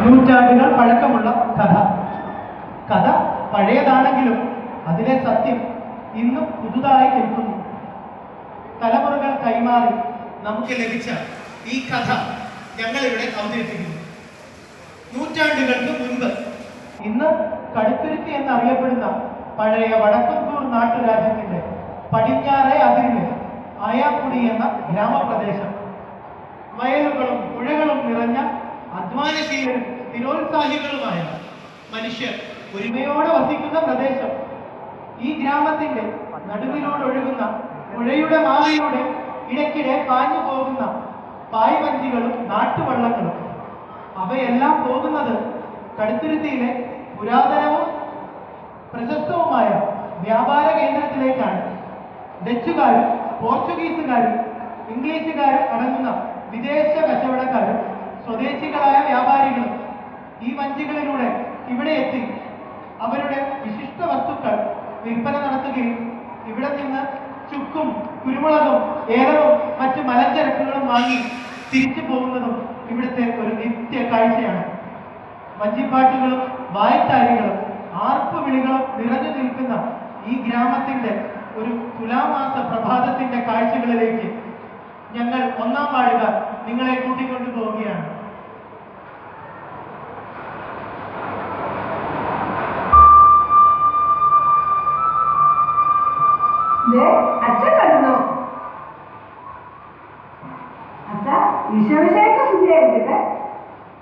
നൂറ്റാണ്ടുകൾ പഴക്കമുള്ള കഥ. കഥ പഴയതാണെങ്കിലും അതിലെ സത്യം ഇന്നും പുതുതായി നിൽക്കുന്നു. തലമുറകൾ കൈമാറി നമുക്ക് ലഭിച്ച ഈ കഥ ഞങ്ങളിവിടെ അവതരിപ്പിക്കുന്നു. നൂറ്റാണ്ടുകൾക്ക് മുൻപ് ഇന്ന് കടുത്തുരുത്തി എന്നറിയപ്പെടുന്ന പഴയ വടക്കൻകൂർ നാട്ടുരാജ്യത്തിന്റെ പടിഞ്ഞാറേ അതിരിൽ ആയാക്കുടി എന്ന ഗ്രാമപ്രദേശം. വയലുകളും പുഴകളും നിറഞ്ഞ അധ്വാനശീലരും സ്ഥിരോത്സാഹികളുമായ മനുഷ്യർ ഒരുമയോടെ വസിക്കുന്ന പ്രദേശം. ഈ ഗ്രാമത്തിന്റെ നടുവിലൂടെ ഒഴുകുന്ന പുഴയുടെ മാറിലൂടെ ഇടയ്ക്കിടെ പാഞ്ഞു പോകുന്ന പായ്വഞ്ചികളും നാട്ടുവള്ളങ്ങളും അവയെല്ലാം പോകുന്നത് കടുത്തുരുത്തിയിലെ പുരാതനവും പ്രശസ്തവുമായ വ്യാപാര കേന്ദ്രത്തിലേക്കാണ്. ഡച്ചുകാരും പോർച്ചുഗീസുകാരും ഇംഗ്ലീഷുകാരും അടങ്ങുന്ന വിദേശ കച്ചവടക്കാരും സ്വദേശികളായ വ്യാപാരികളും ഈ വഞ്ചികളിലൂടെ ഇവിടെ എത്തി. അവരുടെ വിശിഷ്ട വസ്തുക്കൾ വിൽപ്പന നടത്തുകയും ഇവിടെ നിന്ന് ചുക്കും കുരുമുളകും ഏലവും മറ്റു മലഞ്ചരക്കുകളും വാങ്ങി തിരിച്ചു പോകുന്നതും ഇവിടുത്തെ ഒരു നിത്യ കാഴ്ചയാണ്. വഞ്ചിപ്പാട്ടുകളും വായത്താരികളും ആർപ്പ് വിളികളും നിറഞ്ഞു നിൽക്കുന്ന ഈ ഗ്രാമത്തിന്റെ ഒരു തുലാമാസ പ്രഭാതത്തിന്റെ കാഴ്ചകളിലേക്ക് ഞങ്ങൾ ഒന്നാം വാഴുക നിങ്ങളെ കൂട്ടിക്കൊണ്ടു പോവുകയാണ്. ദേ, അച്ഛൻ വരുന്നു. അച്ഛ വിശ്വവിഷയൊക്കെ ശുചിയായിരിക്കട്ടെ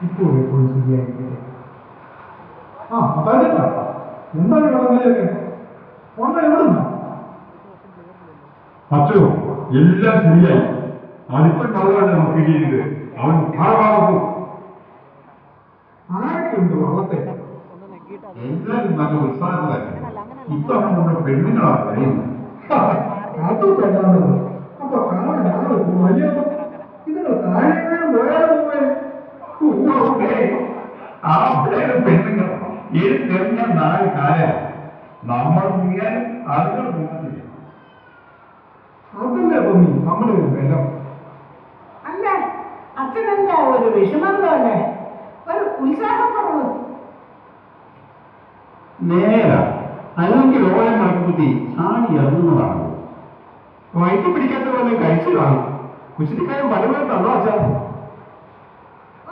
ഇപ്പോൾ എപ്പോഴും ശരിയായിരിക്കട്ടെ ആ അതായത് എന്താണ് ഇവിടങ്ങളിലൊക്കെ ഒന്ന് എവിടുന്ന? അച്ചോ എല്ലാം ശരിയായി. അവനിപ്പം കള്ളാണ് നമുക്ക് കിട്ടിയത് അവൻ ഭാഗമാകും ആരൊക്കെ ഉണ്ട് വള്ളത്തെ എല്ലാവരും നല്ല ഉത്സാഹത്തിലായി ഇത്തവണ നമ്മുടെ പെണ്ണുങ്ങളാണ് കഴിയുന്നത് അത് പ്രധാനം അപ്പൊ കാണാൻ ആള് വലിയ ഇതിന് താഴെ പോയാലും പോവേ ആ പിള്ളേരും പെണ്ണുങ്ങൾ ഏത് തെരഞ്ഞ നാല് കാല നമ്മൾ മുങ്ങിയാൽ അതുകൾ മുങ്ങുന്നില്ല അതല്ലേ തോന്നി നമ്മുടെ ഒരു ബലം അല്ല അച്ഛനെന്താ ഒരു വിഷമം പോലെ? ഒരു ഉത്സാഹക്കുറവ് നേര. അല്ലെങ്കിൽ ഓരോ നടക്കുത്തി ചാടി ഇറങ്ങുന്നതാണ്. വൈകി പിടിക്കാത്ത പോലെ കഴിച്ചു കാണും. കുശിനിക്കാരും പലപ്പോഴും തന്നോ അച്ഛാ?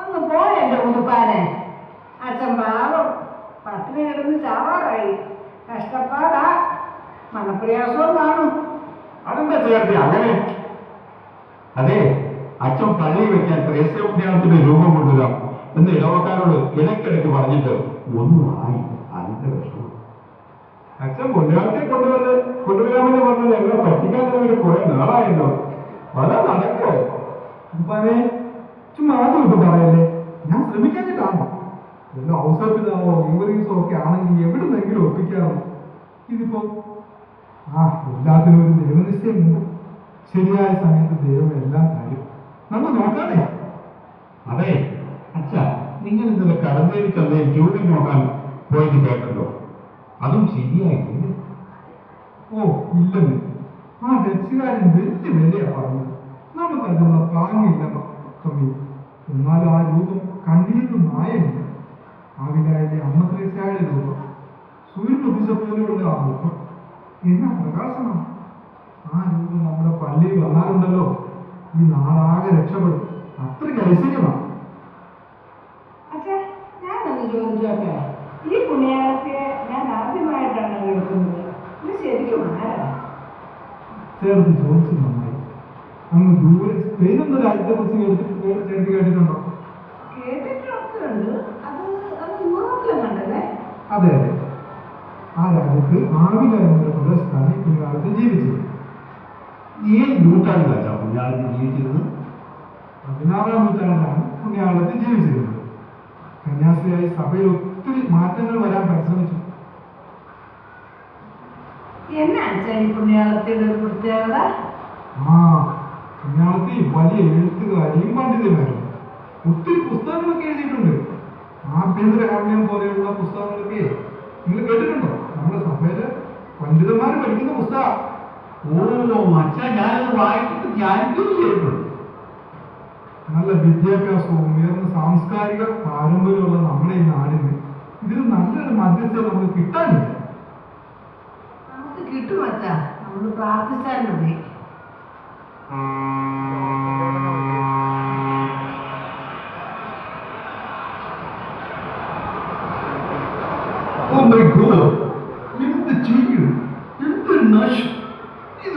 ഒന്ന് പോയെന്റെ ഉതുപ്പാനെ അച്ഛൻ പാവം. പട്ടിണി കിടന്ന് ചാവാറായി. കഷ്ടപ്പാടാ. മനപ്രയാസവും കാണും. അതെന്താ ചേർത്തി അങ്ങനെ? അതെ അച്ഛൻ പള്ളി വെക്കാൻ ത്രേസ്യോദ്യാനത്തിന്റെ രൂപം കൊണ്ടുവരാം എന്ന് ഇടവക്കാരോട് ഇടയ്ക്കിടയ്ക്ക് പറഞ്ഞിട്ട് ഒന്നും ആയി അതിന്റെ വിഷമം. അച്ഛൻ കൊണ്ടുവരത്തെ കൊണ്ടുവന്ന് കൊണ്ടുവരാമെന്ന് പറഞ്ഞത് ഞങ്ങളെ പറ്റിക്കാൻ തുടങ്ങിയിട്ട് കുറെ നാളായല്ലോ. പല നടക്കോ? ഉപ്പാനെ ചുമ്മാ ആദ്യം ഇത് പറയല്ലേ? ഞാൻ ശ്രമിക്കാഞ്ഞിട്ടാണോ? വല്ല ഔസപ്പിതാവോ ഇംഗ്ലീഷോ ഒക്കെ ആണെങ്കിൽ എവിടുന്നെങ്കിലും ഒപ്പിക്കാമോ ഇതിപ്പോ ആ എല്ലാത്തിനും ഒരു ദൈവനിശ്ചയമുണ്ട്. ശരിയായ സമയത്ത് ദൈവം എല്ലാം തരും. നമ്മൾ നോക്കാതെ. അതെ അച്ഛ നിങ്ങൾ ഇന്നലെ കടന്നേരി ചന്തയിൽ ജൂഡിൽ നോക്കാൻ പോയിട്ട് കേട്ടല്ലോ. അതും ശരിയായില്ലേ? ഓ ഇല്ലെന്ന്. ആ ഡച്ചുകാരൻ വലിയ വിലയാ പറഞ്ഞത്. നമുക്ക് അതിനുള്ള പാങ്ങില്ല കമ്മി എന്നാൽ ആ രൂപം കണ്ണീരിന് മായമില്ല. ആ വിലയിലെ അമ്മ ത്രേസ്യയുടെ രൂപം. സൂര്യൻ ഉദിച്ച പോലെയുള്ള ആ മുഖം. എന്നാ പ്രകാശമാണ്? ആ രൂപം നമ്മുടെ പള്ളിയിൽ വന്നാലുണ്ടല്ലോ. ഈ നാടാകെ രക്ഷപ്പെടും. അത്രയ്ക്ക് ഐശ്വര്യമാണ് ചോദിച്ചോട്ടെ? ഈ പുണ്യാളത്തെ ഞാൻ ആദ്യമായിട്ടാണ് കേൾക്കുന്നത് ഇത് ശരിക്കും ആരാ? ചേർത്ത് ചോദിച്ചു നന്നായി. അങ്ങ് ദൂരെ സ്പെയിൻ എന്ന രാജ്യത്തെ കുറിച്ച് ചേർത്ത് കേട്ടിട്ടുണ്ടോ? ഉണ്ട്. അത് അത് ആ രാജ്യത്ത് ആവില എന്നൊരു പ്രദേശത്താണ് ഈ പിൻകാലത്ത് ജീവിച്ചത്. ഏത് നൂറ്റാണ്ടിലല്ല കുഞ്ഞാളിന് ജീവിച്ചിരുന്നത് പതിനാറാം നൂറ്റാണ്ടിലാണ് പുണ്യാളത്തിൽ ജീവിച്ചിരുന്നത്. കന്യാസ്ത്രീയായി സഭയിൽ ഒത്തിരി മാറ്റങ്ങൾ വരാൻ പരിശ്രമിച്ചു. എന്നാ അച്ഛാ ഈ ഒരു പ്രത്യേകത? ആ പുണ്യാളത്തി വലിയ എഴുത്തുകാരിയും പണ്ഡിതന്മാരും. ഒത്തിരി പുസ്തകങ്ങളൊക്കെ എഴുതിയിട്ടുണ്ട്. ആഭ്യന്തര കാവ്യം പോലെയുള്ള പുസ്തകങ്ങളൊക്കെ. നിങ്ങൾ കേട്ടിട്ടുണ്ടോ? നമ്മുടെ സഭയിൽ പണ്ഡിതന്മാർ പഠിക്കുന്ന പുസ്തകം ഓ അച്ഛ ഞാനത് വായിച്ചിട്ട് ധ്യാനിക്കുകയും ചെയ്തിട്ടുണ്ട് നല്ല വിദ്യാഭ്യാസവും ഉയർന്ന സാംസ്കാരിക പാരമ്പര്യമുള്ള നമ്മുടെ ഈ നാടിന് ഇതിന് നല്ലൊരു മധ്യസ്ഥ നമുക്ക് കിട്ടാനില്ല. നമുക്ക് കിട്ടും അച്ഛാ നമ്മൾ പ്രാർത്ഥിച്ചാൽ മതി ഓ മൈ ഗോഡ് എന്ത് ചെയ്യും? എന്തൊരു നാശം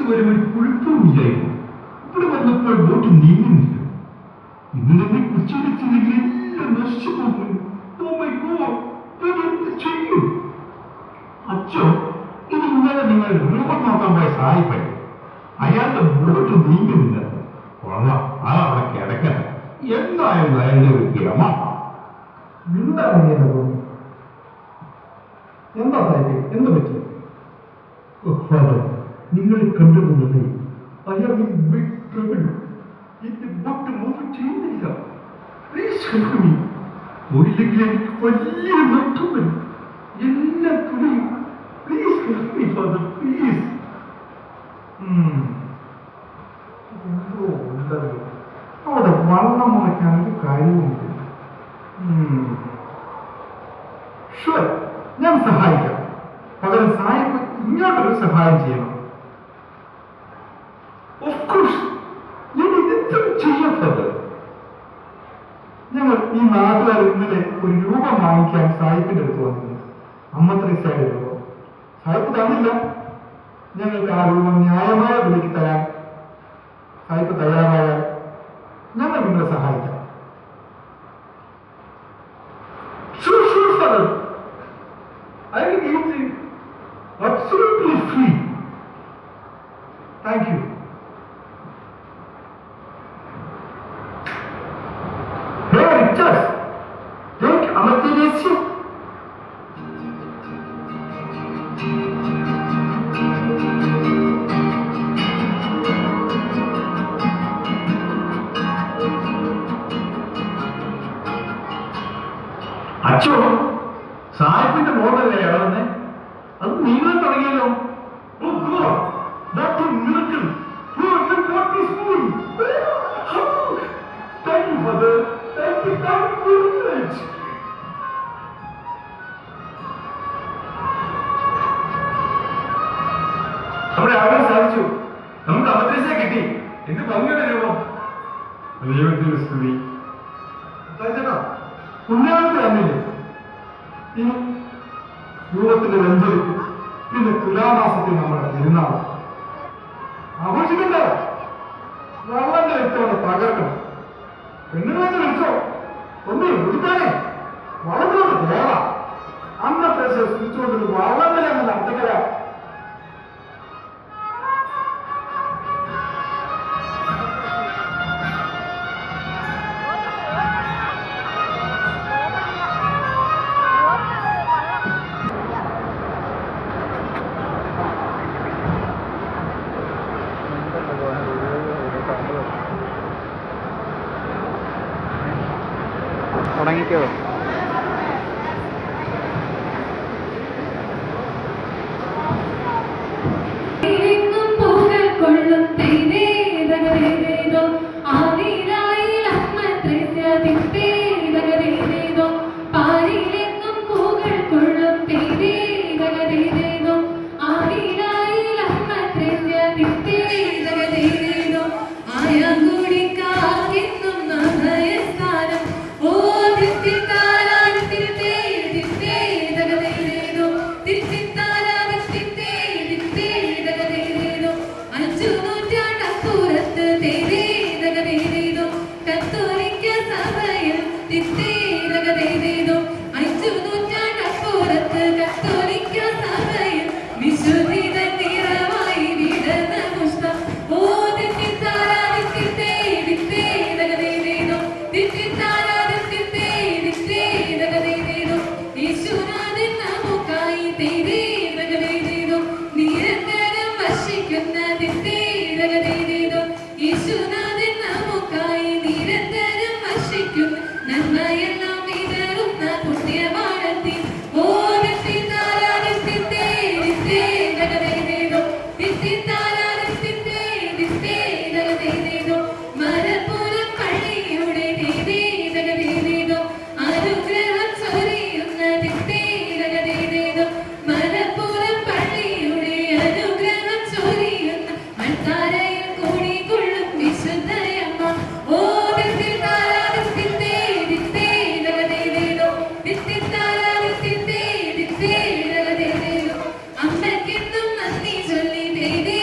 ഒരു കുഴപ്പമില്ലായിരുന്നു ഇവിടെ വന്നപ്പോൾ ബോട്ട് നീങ്ങുന്നില്ല ഇന്ന് തന്നെ കുച്ചിടിച്ചില്ലെങ്കിൽ എല്ലാം നശിച്ചു പോകുന്നു. ചെയ്യും? അച്ഛോ ഇത് ഇന്നലെ നിങ്ങൾ രൂപം നോക്കാൻ പോയ അയാളുടെ ബോട്ട് നീങ്ങുന്നില്ല കൊള്ളാം അവിടെ കിടക്കട്ടെ. എന്തായാലും അയാളുടെ ഒരു ഗമ എന്താണ് തോന്നുന്നത് എന്താ സാഹിബ് എന്ത് പറ്റി? നിങ്ങൾ കണ്ടുവന്നത് ഇൻ ബിഗ് ട്രബിൾ എന്റെ ബോട്ട് മൂവ് ചെയ്യുന്നില്ല. പ്ലീസ് ഹെൽപ്പ് മീ പോയില്ലെങ്കിൽ എനിക്ക് വലിയ നഷ്ടം വരും എല്ലാ തുണിയും please help me father please അവിടെ വള്ളം മുളയ്ക്കാൻ ഒരു കാര്യവുമില്ല ഷുവർ ഞാൻ സഹായിക്കാം. പകരം സായിപ്പ് ഇങ്ങോട്ടൊരു സഹായം ചെയ്യണം ഇതെന്തും ഞങ്ങൾ ഈ നാട്ടുകാർ ഇന്നലെ ഒരു രൂപം വാങ്ങിക്കാൻ സാഹിബിന്റെ അടുത്ത് വന്നിരുന്നു. അമ്മത്രേസയുടെ രൂപം. സാഹിബ് തന്നില്ല. ഞങ്ങൾക്ക് ആ രൂപം ന്യായമായ വിലയ്ക്ക് തരാൻ സായിപ്പ് തയ്യാറായാൽ ഞങ്ങൾ നിങ്ങളെ സഹായിക്കാം. Father. സാഹിബിന്റെ you, thank അത് നീങ്ങാൻ തുടങ്ങിയല്ലോ നമ്മുടെ ആഗ്രഹം നമുക്ക് അമദ്രസ കിട്ടി. എന്ത് ഭംഗിയുടെ രൂപം. ദൈവത്തിന്റെ സ്തുതി. രൂപത്തിന്റെ രഞ്ജനം പിന്നെ തുലാമാസത്തിൽ നമ്മുടെ തിരുനാൾ. ആഘോഷിക്കണ്ടേ വെള്ളന്റെ വ്യക്തമാണ് തകർക്കണം. പെണ്ണുങ്ങളെ വിളിച്ചോ? ഒന്ന് വിളിക്കാനേ വളത്തിലോട്ട് കയറാം അന്നത്തെ സ്വിച്ചുകൊണ്ട് വള്ളങ്ങളെ അങ്ങ് യേശു தெரியுது